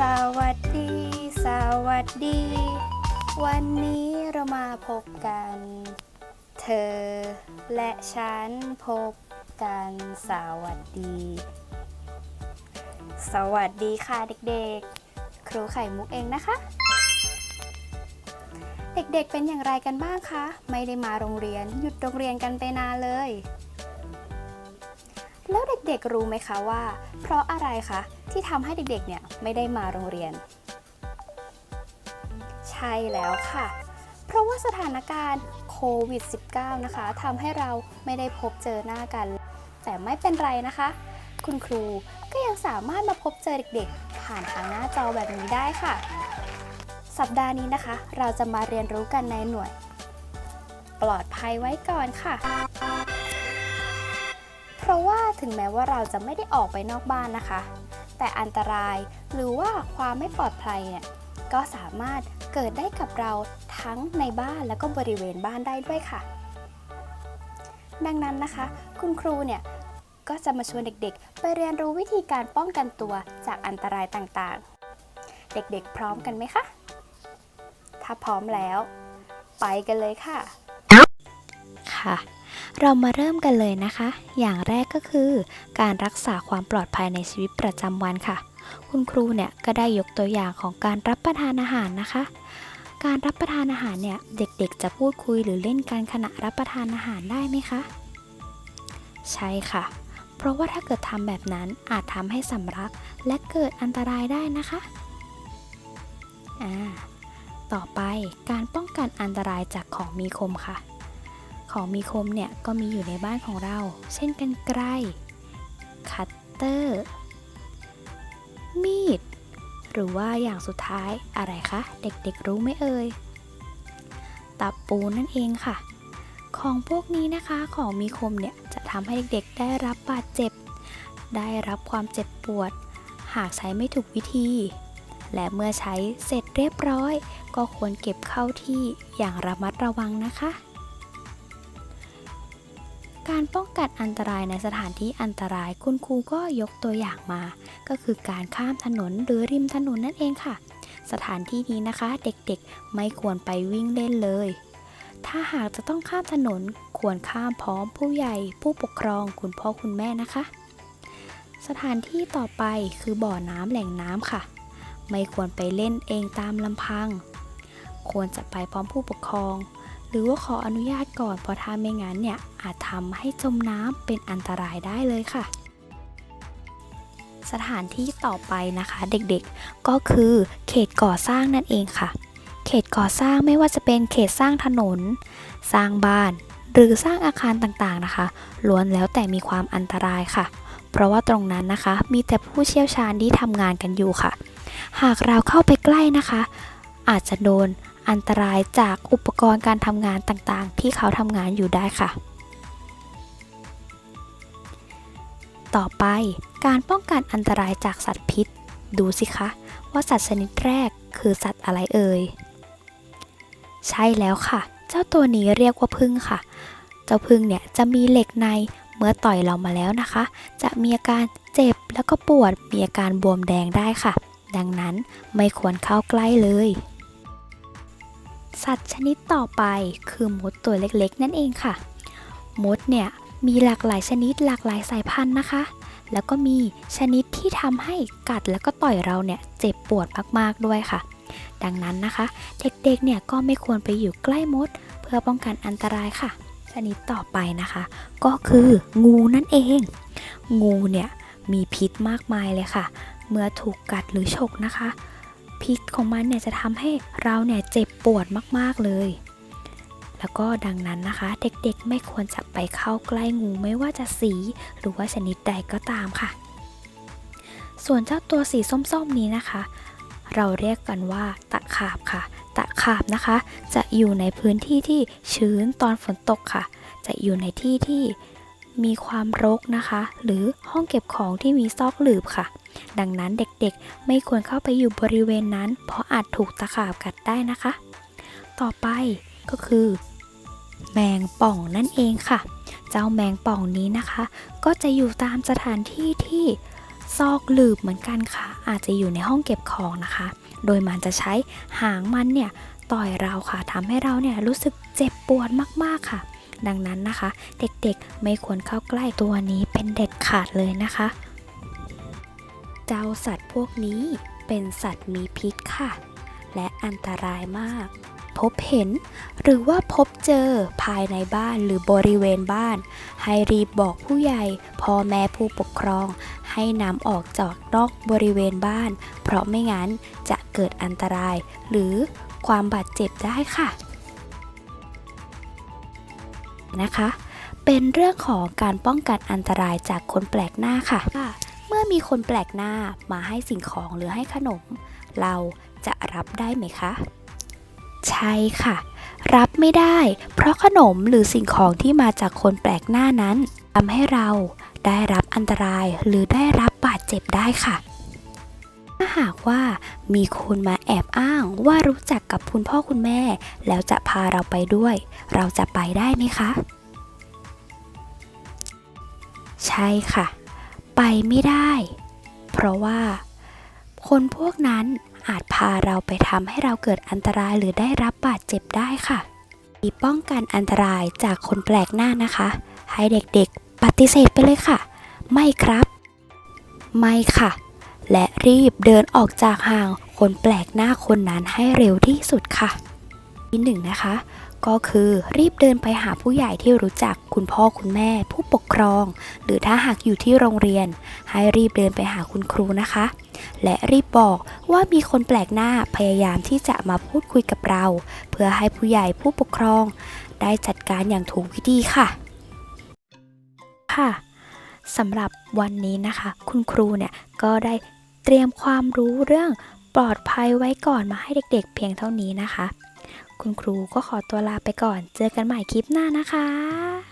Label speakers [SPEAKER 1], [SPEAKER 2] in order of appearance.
[SPEAKER 1] สวัสดี สวัสดี วันนี้เรามาพบกัน เธอและฉันพบกันสวัสดี สวัสดีค่ะเด็กๆ ครูไข่มุกเองนะคะ เด็กๆเป็นอย่างไรกันบ้างคะ ไม่ได้มาโรงเรียนหยุดโรงเรียนกันไปนานเลย แล้วเด็กๆรู้ไหมคะว่า เพราะอะไรคะ ที่ทำให้เด็กๆ เนี่ยไม่ได้มาโรงเรียน ใช่แล้วค่ะ เพราะว่าสถานการณ์โควิด -19 นะคะทำให้เราไม่ได้พบเจอหน้ากัน แต่ไม่เป็นไรนะคะ คุณครูก็ยังสามารถมาพบเจอเด็กๆ ผ่านทางหน้าจอแบบนี้ได้ค่ะ สัปดาห์นี้นะคะ เราจะมาเรียนรู้กันในหน่วย ปลอดภัยไว้ก่อนค่ะเพราะว่าถึงแม้ว่าเราจะไม่ได้ออกไปนอกบ้านนะคะ แต่อันตราย หรือว่าความไม่ปลอดภัยเนี่ยก็สามารถเกิดได้กับเราทั้งในบ้านแล้วก็บริเวณบ้านได้ด้วยค่ะ ดังนั้นนะคะ คุณครูเนี่ยก็จะมาชวนเด็กๆ ไปเรียนรู้วิธีการป้องกันตัวจากอันตรายต่างๆ เด็กๆ พร้อมกันไหมคะ ถ้าพร้อมแล้ว ไปกันเลยค่ะ
[SPEAKER 2] ค่ะ เรามาเริ่มกันเลยนะคะ อย่างแรกก็คือ การรักษาความปลอดภัยในชีวิตประจำวันค่ะ คุณครูเนี่ยก็ได้ยกตัวอย่างของการรับประทานอาหารนะคะ การรับประทานอาหารเนี่ยเด็กๆ จะพูดคุยหรือเล่นกันขณะรับประทานอาหารได้ไหมคะ ใช่ค่ะ เพราะว่าถ้าเกิดทำแบบนั้นอาจทำให้สำลักและเกิดอันตรายได้นะคะอ่าต่อไปการป้องกันอันตรายจากของมีคมค่ะ ของมีคมเนี่ยก็มีอยู่ในบ้านของเรา เช่นกันไกรคัตเตอร์ มีด หรือว่าอย่างสุดท้ายอะไรคะ เด็กๆรู้ไหมเอ่ยตะปูนั่นเองค่ะ ของพวกนี้นะคะของมีคมเนี่ยจะทำให้เด็กๆได้รับบาดเจ็บ ได้รับความเจ็บปวด หากใช้ไม่ถูกวิธี และเมื่อใช้เสร็จเรียบร้อย ก็ควรเก็บเข้าที่อย่างระมัดระวังนะคะ การป้องกันอันตรายในสถานที่อันตรายคุณครูก็ยกตัวอย่างมา ก็คือการข้ามถนนหรือริมถนนนั่นเองค่ะ สถานที่นี้นะคะเด็กๆไม่ควรไปวิ่งเล่นเลย ถ้าหากจะต้องข้ามถนนควรข้ามพร้อมผู้ใหญ่ ผู้ปกครองคุณพ่อคุณแม่นะคะ สถานที่ต่อไปคือบ่อน้ำแหล่งน้ำค่ะ ไม่ควรไปเล่นเองตามลำพัง ควรจะไปพร้อมผู้ปกครอง หรือว่าขออนุญาตก่อนเพราะถ้าไม่งั้นเนี่ยอาจทำให้จมน้ำเป็นอันตรายได้เลยค่ะ สถานที่ต่อไปนะคะเด็กๆ ก็คือเขตก่อสร้างนั่นเองค่ะ เขตก่อสร้างไม่ว่าจะเป็นเขตสร้างถนน สร้างบ้าน หรือสร้างอาคารต่างๆนะคะ ล้วนแล้วแต่มีความอันตรายค่ะ เพราะว่าตรงนั้นนะคะ มีแต่ผู้เชี่ยวชาญที่ทำงานกันอยู่ค่ะ หากเราเข้าไปใกล้นะคะ อาจจะโดน อันตรายจากอุปกรณ์การทำงานต่างๆ ที่เขาทำงานอยู่ได้ค่ะ ต่อไปการป้องกันอันตรายจากสัตว์พิษ ดูสิคะ ว่าสัตว์ชนิดแรกคือสัตว์อะไรเอ่ย ใช่แล้วค่ะ เจ้าตัวนี้เรียกว่าพึ่งค่ะ เจ้าพึ่งเนี่ยจะมีเหล็กในเมื่อต่อยเรามาแล้วนะคะ จะมีอาการเจ็บแล้วก็ปวดมีอาการบวมแดงได้ค่ะ ดังนั้นไม่ควรเข้าใกล้เลย สัตว์ชนิดต่อไปคือมดตัวเล็กๆ นั่นเองค่ะ มดเนี่ยมีหลากหลายชนิดหลากหลายสายพันธุ์นะคะ แล้วก็มีชนิดที่ทำให้กัดแล้วก็ต่อยเราเนี่ยเจ็บปวดมากๆด้วยค่ะ ดังนั้นนะคะ เด็กๆเนี่ยก็ไม่ควรไปอยู่ใกล้มด เพื่อป้องกันอันตรายค่ะ ชนิดต่อไปนะคะ ก็คืองูนั่นเอง งูเนี่ยมีพิษมากมายเลยค่ะ เมื่อถูกกัดหรือฉกนะคะ พิษของมันเนี่ยจะทำให้เราเนี่ยเจ็บปวดมากๆเลย แล้วก็ดังนั้นนะคะ เด็กๆไม่ควรจะไปเข้าใกล้งูไม่ว่าจะสีหรือว่าชนิดใดก็ตามค่ะ ส่วนเจ้าตัวสีส้มๆนี้นะคะ เราเรียกกันว่าตะขาบค่ะ ตะขาบนะคะ จะอยู่ในพื้นที่ที่ชื้นตอนฝนตกค่ะ จะอยู่ในที่ที่มีความรกนะคะ หรือห้องเก็บของที่มีซอกหลืบค่ะ ดังนั้นเด็กๆไม่ควรเข้าไปอยู่บริเวณนั้น เพราะอาจถูกตะขาบกัดได้นะคะ ต่อไปก็คือ แมงป่องนั่นเองค่ะ เจ้าแมงป่องนี้นะคะ ก็จะอยู่ตามสถานที่ที่ซอกหลืบเหมือนกันค่ะ อาจจะอยู่ในห้องเก็บของนะคะ โดยมันจะใช้หางมันเนี่ยต่อยเราค่ะทำให้เราเนี่ยรู้สึกเจ็บปวดมากๆค่ะ ดังนั้นนะคะ เด็กๆไม่ควรเข้าใกล้ตัวนี้เป็นเด็ดขาดเลยนะคะ เจ้าสัตว์พวกนี้เป็นสัตว์มีพิษค่ะ และอันตรายมาก พบเห็นหรือว่าพบเจอภายในบ้านหรือบริเวณบ้าน ให้รีบบอกผู้ใหญ่พ่อแม่ผู้ปกครอง ให้นำออกจากนอกบริเวณบ้าน เพราะไม่งั้นจะเกิดอันตราย หรือความบาดเจ็บได้ค่ะนะคะ เป็นเรื่องของการป้องกันอันตรายจากคนแปลกหน้าค่ะ อมีคนแปลกหน้ามาให้สิ่งของหรือให้ขนม เราจะรับได้ไหมคะ ใช่ค่ะ รับไม่ได้ เพราะขนมหรือสิ่งของที่มาจากคนแปลกหน้านั้นทำให้เราได้รับอันตรายหรือได้รับบาดเจ็บได้ค่ะ ถ้าหากว่ามีคนมาแอบอ้างว่ารู้จักกับคุณพ่อคุณแม่ แล้วจะพาเราไปด้วย เราจะไปได้ไหมคะ ใช่ค่ะ ไปไม่ได้ เพราะว่า คนพวกนั้นอาจพาเราไปทำให้เราเกิดอันตรายหรือได้รับบาดเจ็บได้ค่ะมีป้องกันอันตรายจากคนแปลกหน้านะคะ ให้เด็กๆ ปฏิเสธไปเลยค่ะ ไม่ครับ ไม่ค่ะ และรีบเดินออกจากห่างคนแปลกหน้าคนนั้นให้เร็วที่สุดค่ะที่หนึ่งนะคะ ก็คือรีบเดินไปหาผู้ใหญ่ที่รู้จักคุณพ่อคุณแม่ ผู้ปกครอง หรือถ้าหากอยู่ที่โรงเรียน ให้รีบเดินไปหาคุณครูนะคะ และรีบบอกว่ามีคนแปลกหน้าพยายามที่จะมาพูดคุยกับเรา เพื่อให้ผู้ใหญ่ผู้ปกครอง ได้จัดการอย่างถูกวิธีค่ะ ค่ะสำหรับวันนี้นะคะ คุณครูเนี่ยก็ได้เตรียมความรู้เรื่องปลอดภัยไว้ก่อนมาให้เด็กๆ เพียงเท่านี้นะคะ คุณครูก็ขอตัวลาไปก่อน เจอกันใหม่คลิปหน้านะคะ